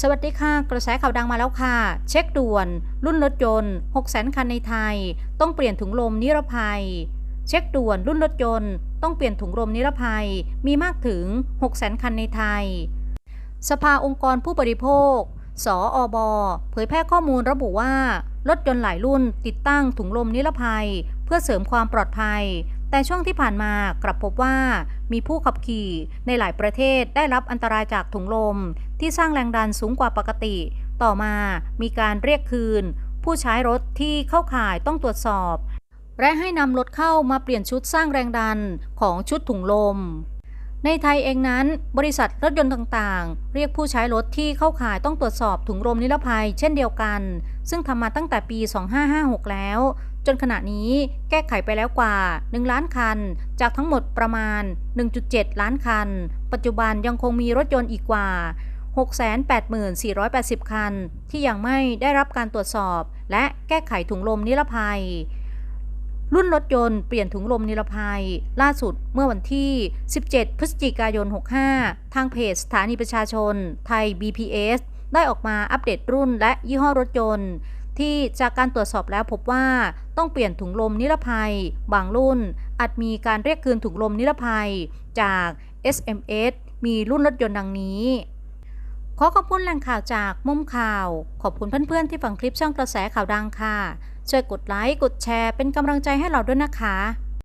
สวัสดีค่ะ กระแสข่าวดังมาแล้วค่ะ เช็คด่วน รุ่นรถยนต์ 600,000คันในไทย ต้องเปลี่ยนถุงลมนิรภัย เช็คด่วนรุ่นรถยนต์ ต้องเปลี่ยนถุงลมนิรภัย มีมากถึง 600,000คันในไทย สภาองค์กรผู้บริโภค สออบเผยแพร่ข้อมูลระบุว่า รถยนต์หลายรุ่นติดตั้งถุงลมนิรภัย เพื่อเสริมความปลอดภัย แต่ช่วงที่ผ่านมากลับพบว่า มีผู้ขับขี่ในหลายประเทศได้รับอันตรายจากถุงลม ที่สร้างแรงดันสูงกว่าปกติ ต่อมามีการเรียกคืน ผู้ใช้รถที่เข้าข่ายต้องตรวจสอบ และให้นำรถเข้ามาเปลี่ยนชุดสร้างแรงดันของชุดถุงลม ในไทยเองนั้น บริษัทรถยนต์ต่างๆ เรียกผู้ใช้รถที่เข้าข่ายต้องตรวจสอบถุงลมนิรภัย เช่นเดียวกัน ซึ่งทำมาตั้งแต่ปี 2556 แล้วจนขณะนี้แก้ไขไปแล้วกว่า 1 ล้านคัน จากทั้งหมดประมาณ 1.7 ล้านคัน ปัจจุบันยังคงมีรถยนต์อีกกว่า 684,480 คัน ที่ยังไม่ได้รับการตรวจสอบ และแก้ไขถุงลมนิรภัย รุ่นรถยนต์เปลี่ยนถุงลมนิรภัย ล่าสุดเมื่อวันที่ 17 พฤศจิกายน 65 ทางเพจสถานีประชาชน ไทย BPS ได้ออกมาอัปเดตรุ่นและยี่ห้อรถยนต์ ที่จากการตรวจสอบแล้วพบว่าต้องเปลี่ยนถุงลมนิรภัย บางรุ่น อาจมีการเรียกคืนถุงลมนิรภัยจาก SMS มีรุ่นรถยนต์ดังนี้ อขอบคุณแหล่งข่าวจากมุมข่าว ขอบคุณเพื่อนๆที่ฟังคลิปช่องกระแสข่าวดังค่ะ ช่วยกดไลค์ กดแชร์เป็นกำลังใจให้เราด้วยนะคะ